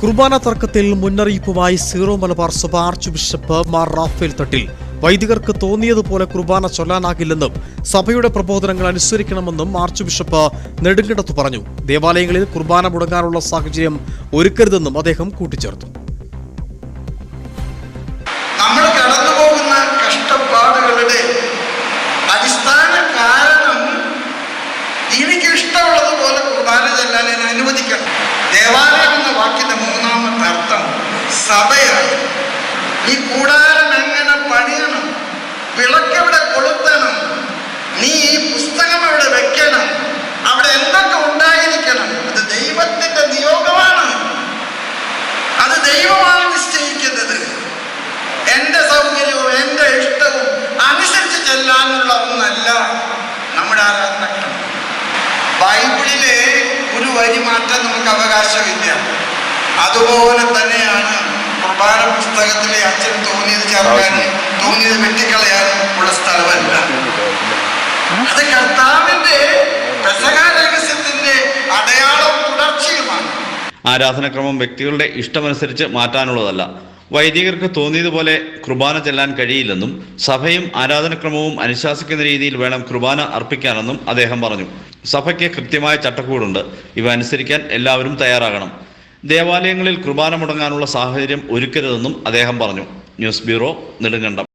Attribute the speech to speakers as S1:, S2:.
S1: കുർബാന തർക്കത്തിൽ മുന്നറിയിപ്പുമായി സീറോ മലബാർ സഭ ആർച്ച് ബിഷപ്പ് മാർ റാഫേൽ തട്ടിൽ. വൈദികർക്ക് തോന്നിയതുപോലെ കുർബാന ചൊല്ലാനാകില്ലെന്നും സഭയുടെ പ്രബോധനങ്ങൾ അനുസരിക്കണമെന്നും ആർച്ച് ബിഷപ്പ് നെടുങ്കിടത്ത് പറഞ്ഞു. ദേവാലയങ്ങളിൽ കുർബാന മുടങ്ങാനുള്ള സാഹചര്യം ഒരുക്കരുതെന്നും അദ്ദേഹം കൂട്ടിച്ചേർത്തു.
S2: നമ്മൾ കാരണം ഇഷ്ടമുള്ളതുപോലെ കുർബാന ചെല്ലാൻ അനുവദിക്കണം. ദേവാലയം നീ കൂടാരം എങ്ങനെ പണിയണം? വിളക്കെവിടെ കൊളുത്തണം? നീ ഈ പുസ്തകം അവിടെ വെക്കണം? അവിടെ എന്തൊക്കെ ഉണ്ടായിരിക്കണം? അത് ദൈവത്തിന്റെ നിയോഗമാണ്. അത് ദൈവമാണ് നിശ്ചയിക്കുന്നത്. എന്റെ സൗകര്യവും എന്റെ ഇഷ്ടവും അനുസരിച്ച് ചെല്ലാനുള്ള ഒന്നല്ല നമ്മുടെ ആരാധനക്രമം ബൈബിളിലെ ഒരു വരി മാറ്റം നമുക്ക് അവകാശമില്ല. അതുപോലെ തന്നെയാണ് കുർബാന പുസ്തകത്തിലെ അച്ഛൻ തോന്നിയത് ചേർക്കാനും തോന്നിയത് വെട്ടിക്കളയാനും ഉള്ള സ്ഥലമല്ല. അത് കർത്താവിന്റെ രഹസ്യത്തിന്റെ അടയാളവും തുടർച്ചയുമാണ്
S3: ആരാധനക്രമം വ്യക്തികളുടെ ഇഷ്ടമനുസരിച്ച് മാറ്റാനുള്ളതല്ല. വൈദികർക്ക് തോന്നിയതുപോലെ കുർബാന ചെല്ലാൻ കഴിയില്ലെന്നും സഭയും ആരാധനക്രമവും അനുശാസിക്കുന്ന രീതിയിൽ വേണം കുർബാന അർപ്പിക്കാനെന്നും അദ്ദേഹം പറഞ്ഞു. സഭയ്ക്ക് കൃത്യമായ ചട്ടക്കൂടുണ്ട്. ഇവ അനുസരിക്കാൻ എല്ലാവരും തയ്യാറാകണം. ദേവാലയങ്ങളിൽ കുർബാന മുടങ്ങാനുള്ള സാഹചര്യം ഒരുക്കരുതെന്നും അദ്ദേഹം പറഞ്ഞു. News bureau Nedumkandam.